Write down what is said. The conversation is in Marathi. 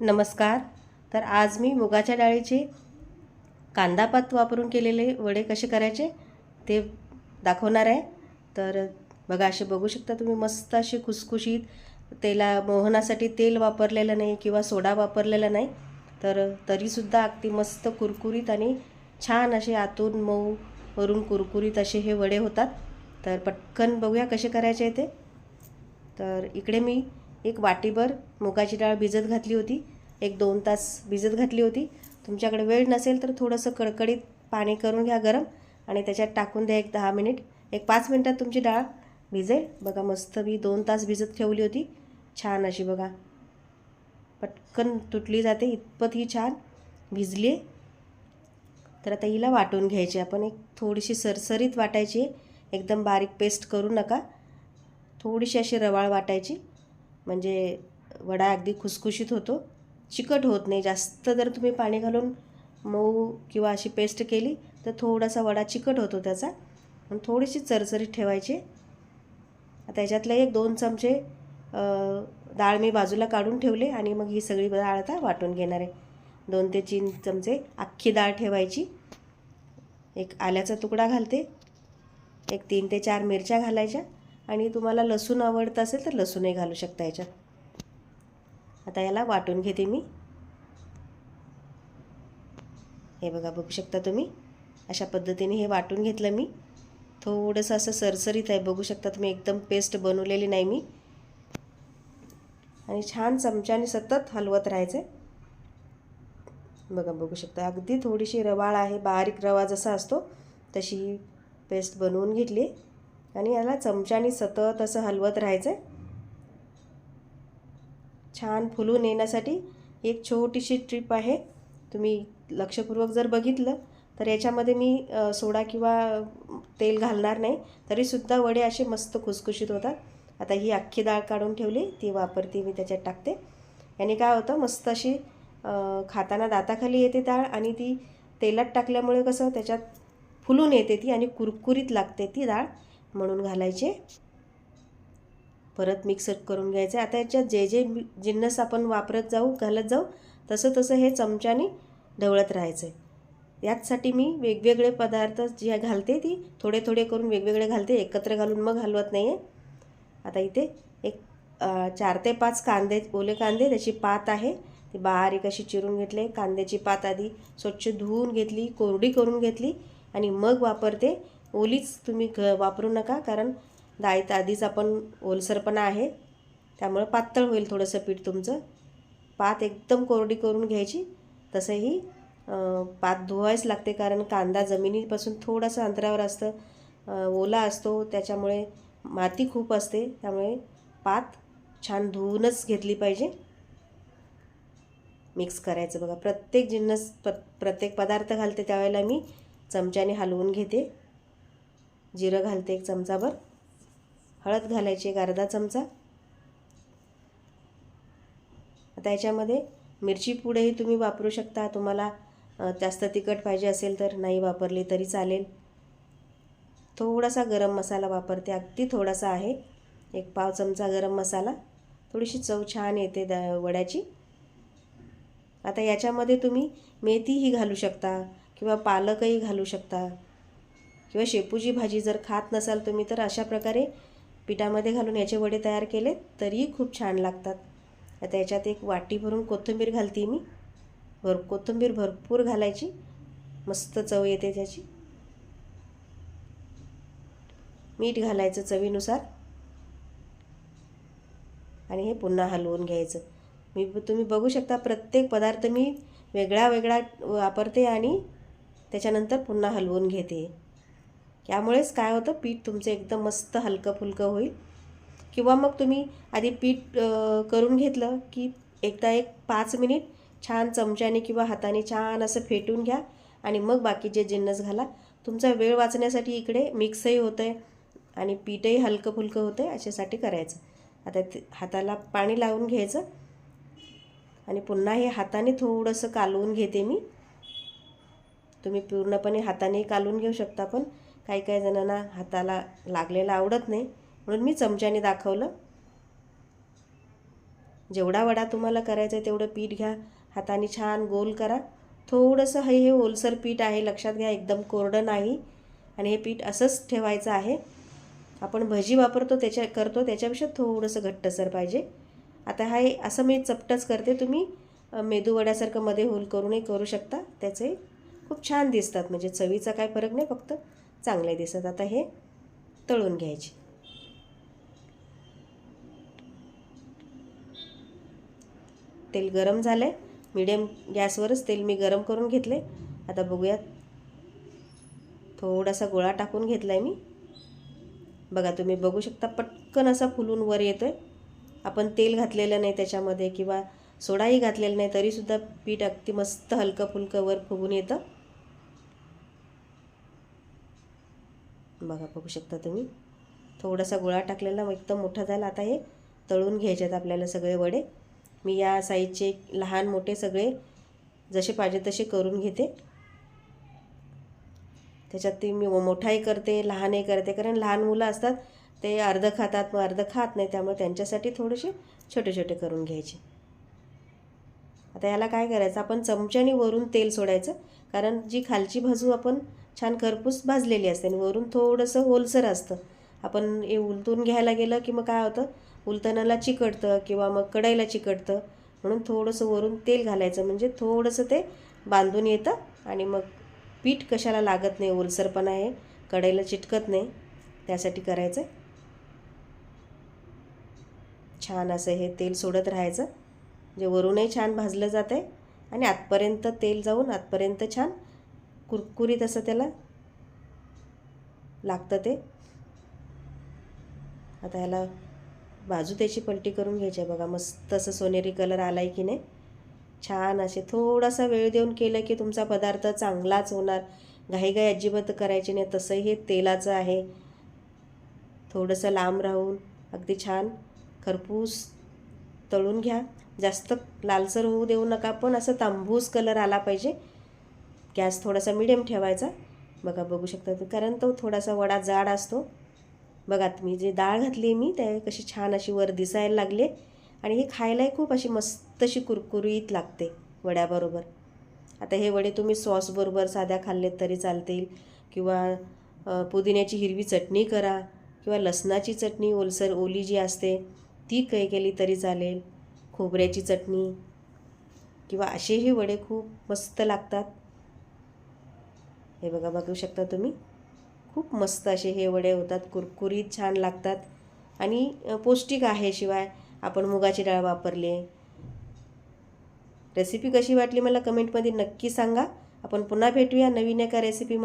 नमस्कार. तर आज मी मुगाच्या डाळीचे कांदापात वापरून केलेले वडे कसे करायचे ते दाखवणार आहे. तर बघा असे बघू शकता तुम्ही मस्त असे खुसखुशीत तेला मोहनासाठी तेल वापरलेलं नाही किंवा सोडा वापरलेला नाही. तर तरीसुद्धा अगदी मस्त कुरकुरीत आणि छान असे आतून मऊ वरून कुरकुरीत असे हे वडे होतात. तर पटकन बघूया कसे करायचे ते. तर इकडे मी एक वाटीभर मुगाची डाळ भिजत घातली होती. एक दोन तास भिजत घातली होती. तुमच्याकडे वेळ नसेल तर थोडंसं कडकडीत पाणी करून घ्या गरम आणि त्याच्यात टाकून द्या एक दहा मिनिट. एक पाच मिनटात तुमची डाळ भिजेल. बघा मस्त मी दोन तास भिजत ठेवली होती. छान अशी बघा. पटकन तुटली जाते. इतपत ही छान भिजली आहे. तर आता हिला वाटून घ्यायची. आपण एक थोडीशी सरसरीत वाटायची एकदम बारीक पेस्ट करू नका. थोडीशी अशी रवाळ वाटायची. म्हणजे वडा अगदी खुसखुशीत होतो. चिकट होत नाही. जास्त जर तुम्ही पाणी घालून मऊ किंवा अशी पेस्ट केली तर थोडासा वडा चिकट होतो त्याचा. आणि थोडीशी चरचरीत ठेवायची. आता याच्यातले एक दोन चमचे डाळ मी बाजूला काढून ठेवले आणि मग ही सगळी डाळ आता वाटून घेणार आहे. दोन ते तीन चमचे अख्खी डाळ ठेवायची. एक आल्याचा तुकडा घालते. एक तीन ते चार मिरच्या घालायच्या. आणि तुम्हाला लसूण आवडतं असेल तर लसूणही घालू शकता याच्यात. आता याला वाटून घेते मी. हे बघा बघू शकता तुम्ही? अशा पद्धतीने हे वाटून घेतलं मी. थोडंसं असं सरसरीत आहे बघू शकता तुम्ही? एकदम पेस्ट बनवलेली नाही मी. आणि छान चमच्याने सतत हलवत राहायचं बघा बघू शकता. अगदी थोडीशी रवाळ आहे बारीक रवा जसा असतो तशी पेस्ट बनवून घेतली. आणि याला चमच्याने सतत असं हलवत राहायचं आहे छान फुलून येण्यासाठी एक छोटीशी ट्रिप आहे. तुम्ही लक्षपूर्वक जर बघितलं तर याच्यामध्ये मी सोडा किंवा तेल घालणार नाही तरीसुद्धा वडे असे मस्त खुसखुशीत होतात. आता ही अख्खी डाळ काढून ठेवली ती वापरते मी त्याच्यात टाकते. याने काय होतं मस्त अशी खाताना दाताखाली येते डाळ आणि ती तेलात टाकल्यामुळे कसं त्याच्यात फुलून येते ती आणि कुरकुरीत लागते ती डाळ. म्हणून घालायचे. परत मिक्सर करून घ्यायचे. आता याच्यात जे जे जिन्नस आपण वापरत जाऊ घालत जाऊ तसं तसं हे चमच्याने ढवळत राहायचं आहे याचसाठी मी वेगवेगळे पदार्थ जे घालते ती थोडे थोडे करून वेगवेगळे घालते. एकत्र घालून मग घालवत नाही आहे आता इथे एक चार ते पाच कांदे ओले कांदे त्याची पात आहे. ती बारीक अशी चिरून घेतले. कांद्याची पात आधी स्वच्छ धुवून घेतली कोरडी करून घेतली आणि मग वापरते ओलीच तुम्ही घ वापरू नका कारण डाळीत आधीच आपण ओलसरपणा आहे. त्यामुळं पातळ होईल थोडंसं पीठ तुमचं. पात एकदम कोरडी करून घ्यायची. तसंही पात धुवायच लागते कारण कांदा जमिनीपासून थोडंसं अंतरावर असतं. ओला असतो त्याच्यामुळे माती खूप असते. त्यामुळे पात छान धुवूनच घेतली पाहिजे. मिक्स करायचं बघा. प्रत्येक जिन्नस प्र प्रत्येक पदार्थ घालते त्यावेळेला मी. चमच्याने हलवून घेते. जिरं घालते एक चमचाभर. हळद घालायची एक अर्धा चमचा. आता याच्यामध्ये मिरची पुडेही तुम्ही वापरू शकता. तुम्हाला जास्त तिखट पाहिजे असेल तर नाही वापरली तरी चालेल. थोडासा गरम मसाला वापरते. अगदी थोडासा आहे. एक पाव चमचा गरम मसाला. थोडीशी चव छान येते द वड्याची. आता याच्यामध्ये तुम्ही मेथीही घालू शकता किंवा पालकही घालू शकता. किंवा शेपूची भाजी जर खात नसाल तुम्ही तर अशा प्रकारे पिठामध्ये घालून याचे वडे तयार केले तरीही खूप छान लागतात. आता याच्यात एक वाटी भरून कोथिंबीर घालते मी. भर कोथिंबीर भरपूर घालायची. मस्त चव येते त्याची. मीठ घालायचं चवीनुसार. आणि हे पुन्हा हलवून घ्यायचं. मी तुम्ही बघू शकता प्रत्येक पदार्थ मी वेगळा वेगळा वापरते आणि त्याच्यानंतर पुन्हा हलवून घेते. त्यामुळेच काय होतं पीठ तुमचं एकदम मस्त हलकं फुलकं होईल. किंवा मग तुम्ही आधी पीठ करून घेतलं की एकदा एक पाच मिनिट छान चमच्याने किंवा हाताने छान असं फेटून घ्या आणि मग बाकीचे जिन्नस घाला. तुमचा वेळ वाचण्यासाठी इकडे मिक्सही होतं आहे आणि पीठही हलकं फुलकं होतं आहे अशासाठी करायचं. आता ते हाताला पाणी लावून घ्यायचं आणि पुन्हा हे हाताने थोडंसं कालवून घेते मी. तुम्ही पूर्णपणे हाताने कालवून घेऊ शकता पण. काही काही जणांना हाताला लागलेलं आवडत नाही. म्हणून मी चमच्याने दाखवलं. जेवढा वडा तुम्हाला करायचा आहे तेवढं पीठ घ्या. हाताने छान गोल करा. थोडंसं हे हे ओलसर पीठ आहे. लक्षात घ्या एकदम कोरडं नाही. आणि हे पीठ असंच ठेवायचं आहे. आपण भजी वापरतो त्याच्या करतो त्याच्यापेक्षा थोडंसं घट्टसर पाहिजे. आता हा असं मी चपटच करते. तुम्ही मेदूवड्यासारखं मेदू वड्यासारखं मध्ये होल करूनही करू शकता. त्याचे खूप छान दिसतात. म्हणजे चवीचा काय फरक नाही फक्त. चांगले दिसत. आता हे तळून घ्यायचे. तेल गरम झालं आहे मिडियम गॅसवरच तेल मी गरम करून घेतले आता बघूयात. थोडासा गोळा टाकून घेतला आहे मी. बघा तुम्ही बघू शकता पटकन असा फुलून वर येतो आहे आपण तेल घातलेलं नाही त्याच्यामध्ये किंवा सोडाही घातलेला नाही तरीसुद्धा पीठ अगदी मस्त हलकं फुलकं वर फुगून येतं. बघा बघू शकता तुम्ही. थोडासा गोळा टाकलेला एकदम मोठा झाला. आता हे तळून घ्यायचे आहेत आपल्याला सगळे वडे. मी या साईजचे लहान मोठे सगळे जसे पाहिजे तसे करून घेते. त्याच्यात ती मी मोठाही करते लहानही करते. कारण लहान मुलं असतात ते अर्ध खातात मग अर्ध खात नाही. त्यामुळे त्यांच्यासाठी थोडेसे छोटे छोटे करून घ्यायचे. आता याला काय करायचं? आपण चमच्याने वरून तेल सोडायचं. कारण जी खालची बाजू आपण छान खरपूस भाजलेली असते आणि वरून थोडंसं होलसर असतं. आपण हे उलटून घ्यायला गेलं की मग काय होतं? उलटणाला चिकटतं किंवा मग कढईला चिकटतं. म्हणून थोडंसं वरून तेल घालायचं. म्हणजे थोडंसं ते बांधून येतं आणि मग पीठ कशाला लागत नाही? ओलसरपणा आहे. कढईला चिटकत नाही. त्यासाठी करायचं छान असं हे तेल सोडत राहायचं. जे वरूनही छान भाजलं जात आहे आणि आतपर्यंत तेल जाऊन आतपर्यंत छान कुरकुरीत असं त्याला लागतं ते. आता ह्याला बाजू त्याची पलटी करून घ्यायची आहे बघा. मस्त असं सोनेरी कलर आला आहे की नाही? छान असे थोडासा वेळ देऊन केलं की तुमचा पदार्थ चांगलाच होणार. घाईघाई अजिबात करायची नाही. तसंही हे तेलाचं आहे. थोडंसं लांब राहून अगदी छान खरपूस तळून घ्या. जास्त लालसर होऊ देऊ नका पण असं तांबूस कलर आला पाहिजे. गॅस थोडासा मिडियम ठेवायचा. बघा बघू शकता. कारण तो थोडासा वडा जाड असतो. बघा तुम्ही जे डाळ घातली मी त्या कशी छान अशी वर दिसायला लागले आणि हे खायलाही खूप अशी मस्त अशी कुरकुरीत लागते वड्याबरोबर. आता हे वडे तुम्ही सॉसबरोबर साध्या खाल्लेत तरी चालतील. किंवा पुदिन्याची हिरवी चटणी करा. किंवा लसणाची चटणी ओलसर ओली जी असते ती काही केली तरी चालेल. खोबऱ्याची चटणी. किंवा असेही वडे खूप मस्त लागतात. हे बघा बघू शकता तुम्ही. खूप मस्त असे हे वडे होतात कुरकुरीत छान लागतात. आणि पौष्टिक आहे शिवाय आपण मुगाची डाळ वापरली. रेसिपी कशी वाटली मला कमेंटमध्ये नक्की सांगा. आपण पुन्हा भेटूया नवीन एका रेसिपीमध्ये